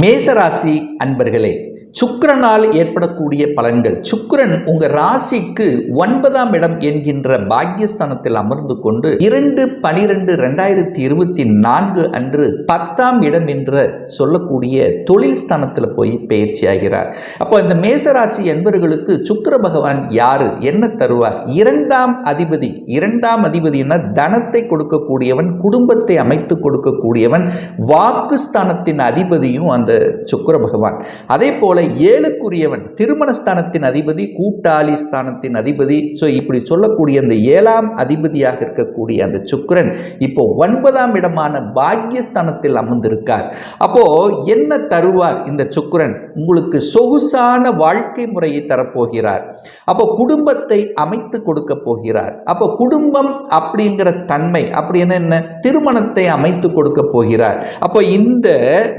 மேசராசி அன்பர்களே சுக்கரனால் ஏற்படக்கூடிய பலன்கள். சுக்கரன் உங்க ராசிக்கு ஒன்பதாம் இடம் என்கின்ற பாக்கியஸ்தானத்தில் அமர்ந்து கொண்டு இரண்டு பனிரெண்டு ரெண்டாயிரத்தி இருபத்தி நான்கு அன்று பத்தாம் இடம் என்ற சொல்லக்கூடிய தொழில் ஸ்தானத்தில் போய் பயிற்சி ஆகிறார். அப்போ இந்த மேசராசி என்பர்களுக்கு சுக்கர பகவான் யாரு? என்ன தருவார்? இரண்டாம் அதிபதி. இரண்டாம் அதிபதினா தனத்தை கொடுக்கக்கூடியவன் குடும்பத்தை அமைத்து கொடுக்கக்கூடியவன் வாக்குஸ்தானத்தின் அதிபதியும் அந்த சுக்கர பகவான். அதே போல ஏழுக்குரியவன் திருமணஸ்தானத்தின் அதிபதி கூட்டாளி ஸ்தானத்தின் அதிபதி ஸோ இப்படி சொல்லக்கூடிய அந்த ஏழாம் அதிபதியாக இருக்கக்கூடிய அந்த சுக்கிரன் இப்போ ஒன்பதாம் இடமான பாக்கியஸ்தானத்தில் அமர்ந்திருக்கார். அப்போ என்ன தருவார் இந்த சுக்கரன்? உங்களுக்கு சொகுசான வாழ்க்கை முறையை தரப்போகிறார். அப்போ குடும்பத்தை அமைத்து கொடுக்க போகிறார். அப்போ குடும்பம் அப்படிங்கிற தன்மை அப்படின்னு என்ன திருமணத்தை அமைத்து கொடுக்க போகிறார். அப்போ இந்த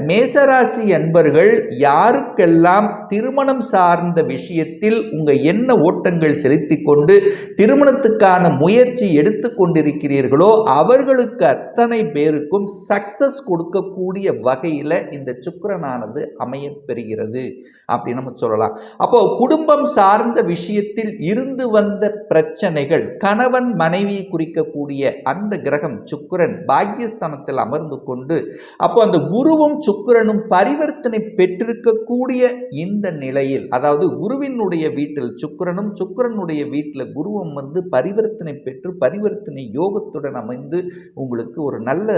மேசராசி ராசி அன்பர்கள் யாருக்கெல்லாம் திருமணம் சார்ந்த விஷயத்தில் உங்கள் என்ன ஓட்டங்கள் செலுத்தி கொண்டு திருமணத்துக்கான முயற்சி எடுத்து கொண்டிருக்கிறீர்களோ அவர்களுக்கு அத்தனை பேருக்கும் சக்சஸ் கொடுக்கக்கூடிய வகையில் இந்த சுக்கரனானது அமைய பெறுகிறது அப்படின்னு நம்ம சொல்லலாம். அப்போ குடும்பம் சார்ந்த விஷயத்தில் இருந்து வந்த பிரச்சனைகள் கணவன் மனைவி குறிக்கக்கூடிய அந்த கிரகம் சுக்கரன் பாக்கியஸ்தானத்தில் அமர்ந்து கொண்டு அப்போ அந்த குருவும் சுக்கிரனும் பரிவர்த்தனை பெற்றிருக்கக்கூடிய இந்த நிலையில் அதாவது குருவினுடைய வீட்டில் சுக்கரனும் சுக்கரனுடைய வீட்டில் குருவும் வந்து பரிவர்த்தனை பெற்று பரிவர்த்தனை யோகத்துடன் அமைந்து உங்களுக்கு ஒரு நல்ல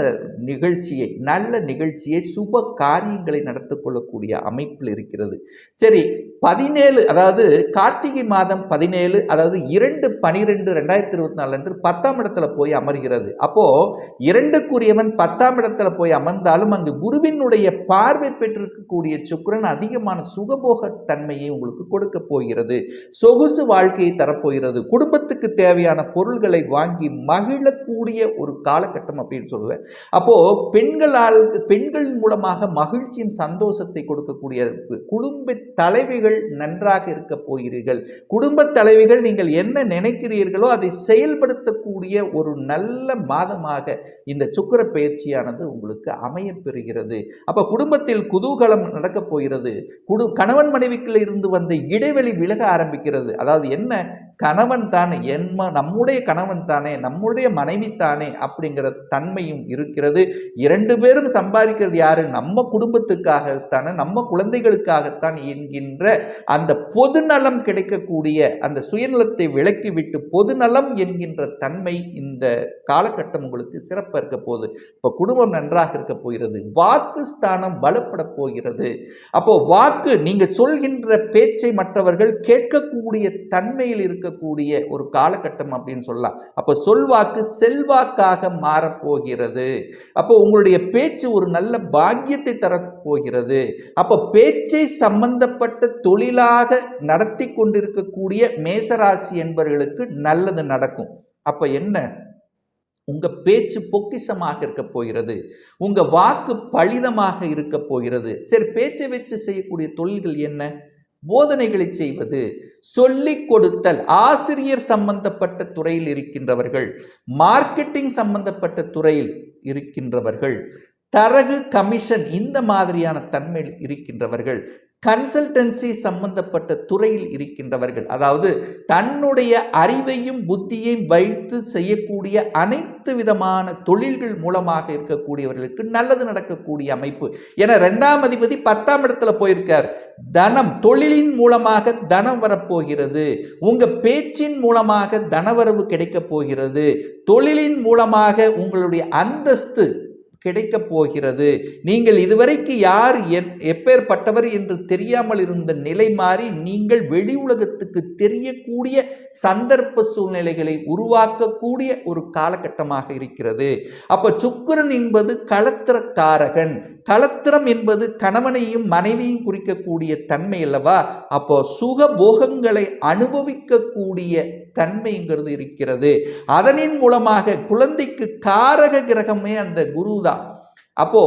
நிகழ்ச்சியை நல்ல நிகழ்ச்சியை சுப காரியங்களை நடத்தி கொள்ளக்கூடிய அமைப்பில் இருக்கிறது. சரி பதினேழு அதாவது கார்த்திகை மாதம் பதினேழு அதாவது இரண்டு பனிரெண்டு ரெண்டாயிரத்தி இருபத்தி நாலு அன்று பத்தாம் இடத்துல போய் அமர்கிறது. அப்போ இரண்டுக்குரியவன் பத்தாம் இடத்துல போய் அமர்ந்தாலும் அங்கு குருவினுடைய பார்வை பெற்றிருக்கக்கூடிய சுக்கரன் அதிகமான சுகபோக தன்மையை உங்களுக்கு கொடுக்க போகிறது. சொகுசு வாழ்க்கையை தரப்போகிறது. குடும்பத்துக்கு தேவையான பொருள்களை வாங்கி மகிழக்கூடிய ஒரு காலகட்டம் அப்படின்னு சொல்லுவேன். அப்போ பெண்களால் பெண்கள் மூலமாக மகிழ்ச்சியும் சந்தோஷத்தை கொடுக்கக்கூடிய குடும்ப தலைவிகள் நன்றாக இருக்க போகிறீர்கள். குடும்ப தலைவிகள் நீங்கள் என்ன நினைக்கிறீர்களோ அதை செயல்படுத்தக்கூடிய ஒரு நல்ல மாதமாக இந்த சுக்கர பயிற்சியானது உங்களுக்கு அமையப்பெறுகிறது அப்போ குடும்பத்தில் குதூகலம் நடக்கப் போகிறது. குடு கணவன் மனைவிக்குள்ள இருந்து வந்த இடைவெளி விலக ஆரம்பிக்கிறது. அதாவது என்ன? கணவன் தானே என்ம நம்முடைய கணவன் தானே நம்முடைய மனைவி தானே அப்படிங்கிற தன்மையும் இருக்கிறது. இரண்டு பேரும் சம்பாதிக்கிறது யாரு? நம்ம குடும்பத்துக்காகத்தானே நம்ம குழந்தைகளுக்காகத்தான் என்கின்ற அந்த பொதுநலம் கிடைக்கக்கூடிய அந்த சுயநலத்தை விலக்கிவிட்டு பொதுநலம் என்கின்ற தன்மை இந்த காலகட்டம் உங்களுக்கு சிறப்பாக இருக்க போகுது. இப்போ குடும்பம் நன்றாக இருக்க போகிறது. வாக்கு ஸ்தானம் பலப்பட போகிறது. அப்போ வாக்கு நீங்கள் சொல்கின்ற பேச்சை மற்றவர்கள் கேட்கக்கூடிய தன்மையில் இருக்கக்கூடிய ஒரு காலகட்டம் அப்படின்னு சொல்லலாம். அப்போ சொல்வாக்கு செல்வாக்காக மாறப்போகிறது. அப்போ உங்களுடைய பேச்சு ஒரு நல்ல பாக்கியத்தை தரப்போகிறது. அப்போ பேச்சை சம்பந்தப்பட்ட தொழிலாக நடத்தி கொண்டிருக்கக்கூடிய மேசராசி என்பவர்களுக்கு நல்லது நடக்கும். அப்போ என்ன? உங்கள் பேச்சு பொக்கிஷமாக இருக்க போகிறது. உங்கள் வாக்கு பலிதமாக இருக்க போகிறது. சரி பேச்சை வச்சு செய்யக்கூடிய தொழில்கள் என்ன? போதனைகளை செய்வது சொல்லிக் கொடுத்தல் ஆசிரியர் சம்பந்தப்பட்ட துறையில் இருக்கின்றவர்கள் மார்க்கெட்டிங் சம்பந்தப்பட்ட துறையில் இருக்கின்றவர்கள் தரகு கமிஷன் இந்த மாதிரியான தன்மையில் இருக்கின்றவர்கள் கன்சல்டன்சி சம்பந்தப்பட்ட துறையில் இருக்கின்றவர்கள் அதாவது தன்னுடைய அறிவையும் புத்தியையும் வைத்து செய்யக்கூடிய அனைத்து விதமான தொழில்கள் மூலமாக இருக்கக்கூடியவர்களுக்கு நல்லது நடக்கக்கூடிய அமைப்பு. ஏன்னா ரெண்டாம் அதிபதி பத்தாம் இடத்துல போயிருக்கார். தனம் தொழிலின் மூலமாக தனம் வரப்போகிறது. உங்க பேச்சின் மூலமாக தனவரவு கிடைக்கப் போகிறது. தொழிலின் மூலமாக உங்களுடைய அந்தஸ்து கிடைக்கப் போகிறது நீங்கள் இதுவரைக்கு யார் எப்பேற்பட்டவர் என்று தெரியாமல் இருந்த நிலை மாறி நீங்கள் வெளி உலகத்துக்கு தெரியக்கூடிய சந்தர்ப்ப சூழ்நிலைகளை உருவாக்கக்கூடிய ஒரு காலகட்டமாக இருக்கிறது. அப்ப சுக்கரன் என்பது களத்திரக்காரகன். களத்திரம் என்பது கணவனையும் மனைவியும் குறிக்கக்கூடிய தன்மை அல்லவா? அப்போ சுக போகங்களை அனுபவிக்கக்கூடிய தன்மைங்கிறது இருக்கிறது. அதனின் மூலமாக குழந்தைக்கு காரக கிரகமே அந்த குரு தான் அப்போ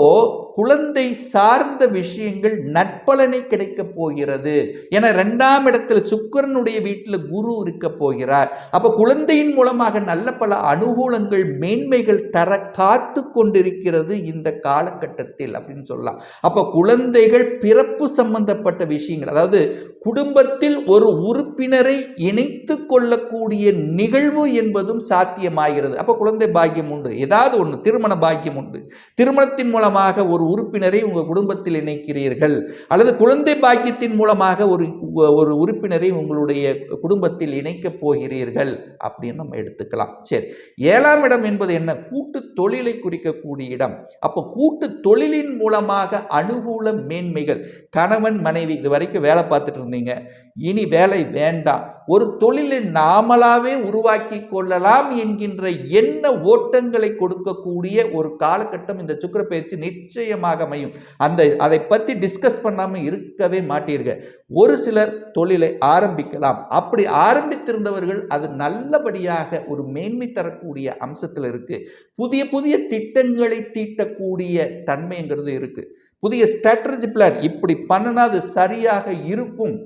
குழந்தை சார்ந்த விஷயங்கள் நற்பலனை கிடைக்கப் போகிறது. என ரெண்டாம் இடத்துல சுக்கிரனுடைய வீட்டில் குரு இருக்க போகிறார். அப்ப குழந்தையின் மூலமாக நல்ல பல அனுகூலங்கள் மேன்மைகள் தர காத்து கொண்டிருக்கிறது இந்த காலகட்டத்தில் அப்படின்னு சொல்லலாம். அப்போ குழந்தைகள் பிறப்பு சம்பந்தப்பட்ட விஷயங்கள் அதாவது குடும்பத்தில் ஒரு உறுப்பினரை இணைத்து கொள்ளக்கூடிய நிகழ்வு என்பதும் சாத்தியமாகிறது. அப்போ குழந்தை பாக்கியம் உண்டு. ஏதாவது ஒன்று திருமண பாக்கியம் உண்டு. திருமணத்தின் மூலமாக ஒரு உறுப்பினரை உங்கள் குடும்பத்தில் இணைக்கிறீர்கள். அல்லது குழந்தை பாக்கியத்தின் மூலமாக ஒரு ஒரு உறுப்பினரை உங்களுடைய குடும்பத்தில் இணைக்கப் போகிறீர்கள் அப்படின்னு நம்ம எடுத்துக்கலாம். சரி. ஏழாம் இடம் என்பது என்ன? கூட்டு தொழிலை குறிக்கக்கூடிய இடம். அப்போ கூட்டு தொழிலின் மூலமாக அனுகூல மேன்மைகள். கணவன் மனைவி இது வரைக்கும் வேலை பார்த்துட்டு இருந்தீங்க. இனி வேலை வேண்டாம். ஒரு தொழிலை நாமளாவே உருவாக்கி கொள்ளலாம் என்கின்ற என்ன ஓட்டங்களை கொடுக்கக்கூடிய ஒரு காலகட்டம் இந்த சுக்கர பயிற்சி நிச்சயமாக அமையும். அந்த அதை பற்றி டிஸ்கஸ் பண்ணாமல் இருக்கவே மாட்டீர்கள். ஒரு சிலர் தொழிலை ஆரம்பிக்கலாம். அப்படி ஆரம்பித்திருந்தவர்கள் அது நல்லபடியாக ஒரு மேன்மை தரக்கூடிய அம்சத்தில் இருக்குது புதிய புதிய திட்டங்களை தீட்டக்கூடிய தன்மைங்கிறது இருக்குது புதிய ஸ்ட்ராட்டஜி பிளான் இப்படி பண்ணினா அது சரியாக இருக்கும்.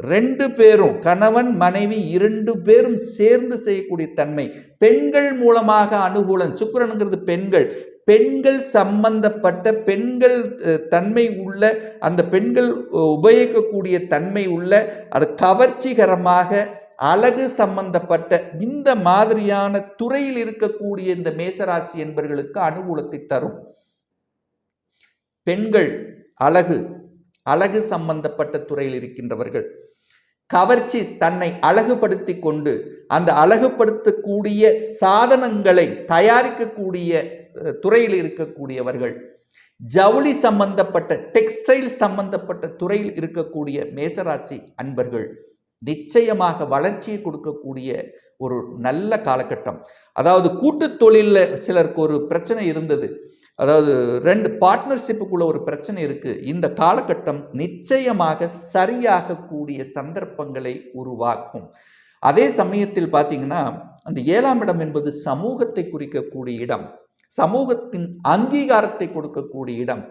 ரெண்டு பேரும் கணவன் மனைவி இரண்டு பேரும் சேர்ந்து செய்யக்கூடிய தன்மை. பெண்கள் மூலமாக அனுகூலம் சுக்கரனுங்கிறது பெண்கள். பெண்கள் சம்பந்தப்பட்ட பெண்கள் தன்மை உள்ள அந்த பெண்கள் உபயோகிக்கக்கூடிய தன்மை உள்ள அது கவர்ச்சிகரமாக அழகு சம்பந்தப்பட்ட இந்த மாதிரியான துறையில் இருக்கக்கூடிய இந்த மேசராசி என்பவர்களுக்கு அனுகூலத்தை தரும். பெண்கள் அழகு அழகு சம்பந்தப்பட்ட துறையில் இருக்கின்றவர்கள். கவர்ச்சி தன்னை அழகுபடுத்தி கொண்டு அந்த அழகுபடுத்தக்கூடிய சாதனங்களை தயாரிக்கக்கூடிய துறையில் இருக்கக்கூடியவர்கள் ஜவுளி சம்பந்தப்பட்ட டெக்ஸ்டைல் சம்பந்தப்பட்ட துறையில் இருக்கக்கூடிய மேசராசி அன்பர்கள் நிச்சயமாக வளர்ச்சியை கொடுக்கக்கூடிய ஒரு நல்ல காலகட்டம். அதாவது கூட்டு தொழிலில் சிலருக்கு ஒரு பிரச்சனை இருந்தது. அதாவது ரெண்டு பார்ட்னர்ஷிப்புக்குள்ள ஒரு பிரச்சனை இருக்குது இந்த காலகட்டம் நிச்சயமாக சரியாக கூடிய சந்தர்ப்பங்களை உருவாக்கும். அதே சமயத்தில் பார்த்தீங்கன்னா அந்த ஏழாம் இடம் என்பது சமூகத்தை குறிக்கக்கூடிய இடம். சமூகத்தின் அங்கீகாரத்தை கொடுக்கக்கூடிய இடம்.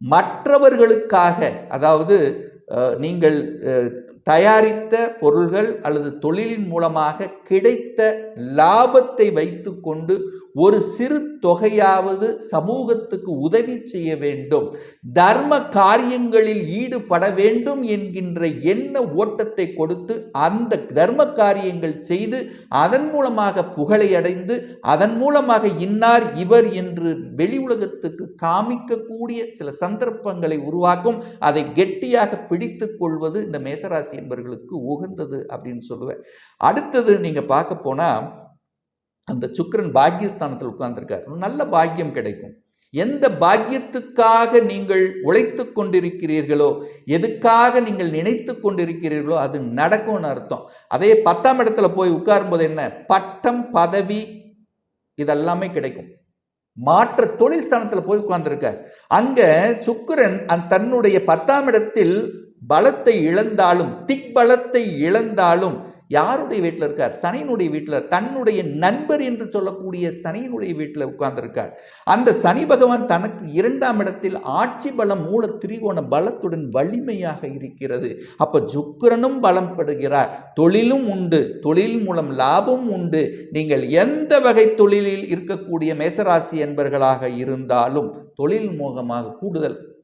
மற்றவர்களுக்காக அதாவது நீங்கள் தயாரித்த பொருள்கள் அல்லது தொழிலின் மூலமாக கிடைத்த லாபத்தை வைத்துக்கொண்டு ஒரு சிறு தொகையாவது சமூகத்துக்கு உதவி செய்ய வேண்டும். தர்ம காரியங்களில் ஈடுபட வேண்டும் என்கின்ற எண்ண ஓட்டத்தை கொடுத்து அந்த தர்ம காரியங்கள் செய்து அதன் மூலமாக புகழை அடைந்து அதன் மூலமாக இன்னார் இவர் என்று வெளி உலகத்துக்கு காமிக்கக்கூடிய சில சந்தர்ப்பங்களை உருவாக்கும் அதை கெட்டியாக பிடித்து கொள்வது இந்த மேசராசி என்பவர்களுக்கு உகந்தது அப்படின்னு சொல்லுவேன். அடுத்தது நீங்க பார்க்க போனா அந்த சுக்கிரன் பாக்கியஸ்தானத்தில் உட்கார்ந்துருக்கார். நல்ல பாக்கியம் கிடைக்கும். எந்த பாக்கியத்துக்காக நீங்கள் உழைத்து கொண்டிருக்கிறீர்களோ எதுக்காக நீங்கள் நினைத்து கொண்டிருக்கிறீர்களோ அது நடக்கும்னு அர்த்தம். அதே பத்தாம் இடத்துல போய் உட்காரும்போது என்ன? பட்டம் பதவி இதெல்லாமே கிடைக்கும். மாற்ற தொழில் ஸ்தானத்தில் போய் உட்கார்ந்துருக்கார். அங்க சுக்கிரன் தன்னுடைய பத்தாம் இடத்தில் பலத்தை இழந்தாலும் திக் பலத்தை இழந்தாலும் யாருடைய வீட்டில் இருக்கார்? சனியினுடைய வீட்டில் தன்னுடைய நண்பர் என்று சொல்லக்கூடிய சனியினுடைய வீட்டில் உட்கார்ந்திருக்கார். அந்த சனி பகவான் தனக்கு இரண்டாம் இடத்தில் ஆட்சி பலம் மூல திரிகோண பலத்துடன் வலிமையாக இருக்கிறது. அப்போ சுக்கரனும் பலம் படுகிறார் தொழிலும் உண்டு. தொழில் மூலம் லாபம் உண்டு. நீங்கள் எந்த வகை தொழிலில் இருக்கக்கூடிய மேசராசி என்பர்களாக இருந்தாலும் தொழில் மூலமாக கூடுதல்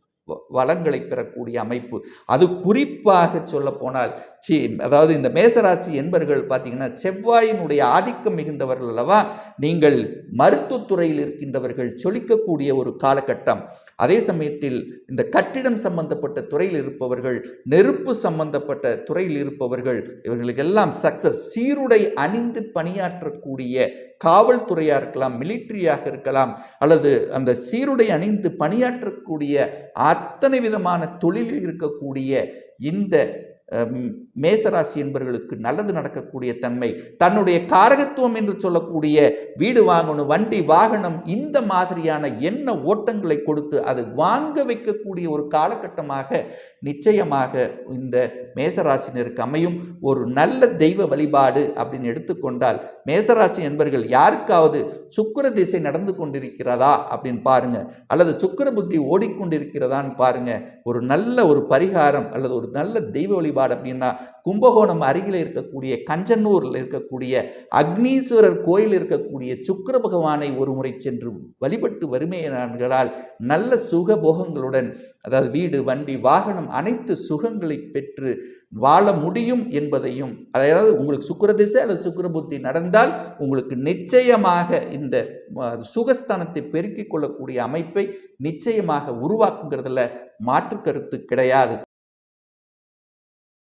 வளங்களை பெறக்கூடிய அமைப்பு. அது குறிப்பாக சொல்ல போனால் சி அதாவது இந்த மேசராசி என்பர்கள் பார்த்தீங்கன்னா செவ்வாயினுடைய ஆதிக்கம் மிகுந்தவர்கள் அல்லவா? நீங்கள் மருத்துவத்துறையில் இருக்கின்றவர்கள் சொலிக்கக்கூடிய ஒரு காலகட்டம். அதே சமயத்தில் இந்த கட்டிடம் சம்பந்தப்பட்ட துறையில் இருப்பவர்கள் நெருப்பு சம்பந்தப்பட்ட துறையில் இருப்பவர்கள் இவர்களுக்கெல்லாம் சக்சஸ் சீருடை அணிந்து பணியாற்றக்கூடிய காவல்துறையாக இருக்கலாம் மிலிட்ரியாக இருக்கலாம் அல்லது அந்த சீருடை அணிந்து பணியாற்றக்கூடிய அத்தனை விதமான தொழிலில் இருக்கக்கூடிய இந்த மேசராசி என்பவர்களுக்கு நல்லது நடக்கக்கூடிய தன்மை தன்னுடைய காரகத்துவம் என்று சொல்லக்கூடிய வீடு வாங்கணும் வண்டி வாகனம் இந்த மாதிரியான என்ன ஓட்டங்களை கொடுத்து அது வாங்க வைக்கக்கூடிய ஒரு காலகட்டமாக நிச்சயமாக இந்த மேசராசினருக்கு அமையும். ஒரு நல்ல தெய்வ வழிபாடு அப்படின்னு எடுத்துக்கொண்டால் மேசராசி என்பர்கள் யாருக்காவது சுக்கிர திசை நடந்து கொண்டிருக்கிறதா அப்படின்னு பாருங்க. அல்லது சுக்கிர புத்தி ஓடிக்கொண்டிருக்கிறதான்னு பாருங்க. ஒரு நல்ல ஒரு பரிகாரம் அல்லது ஒரு நல்ல தெய்வ வழிபாடு அப்படின்னா கும்பகோணம் அருகில் இருக்கக்கூடிய கஞ்சனூரில் இருக்கக்கூடிய அக்னீஸ்வரர் கோயில் இருக்கக்கூடிய சுக்கர பகவானை ஒரு முறை சென்று வழிபட்டு வறுமையினார்களால் நல்ல சுக போகங்களுடன் அதாவது வீடு வண்டி வாகனம் அனைத்து சுகங்களை பெற்று வாழ முடியும் என்பதையும் அதாவது உங்களுக்கு சுக்கர திசை அல்லது சுக்கர புத்தி நடந்தால் உங்களுக்கு நிச்சயமாக இந்த சுகஸ்தானத்தை பெருக்கிக் கொள்ளக்கூடிய அமைப்பை நிச்சயமாக உருவாக்குங்கிறதுல மாற்று கருத்து கிடையாது.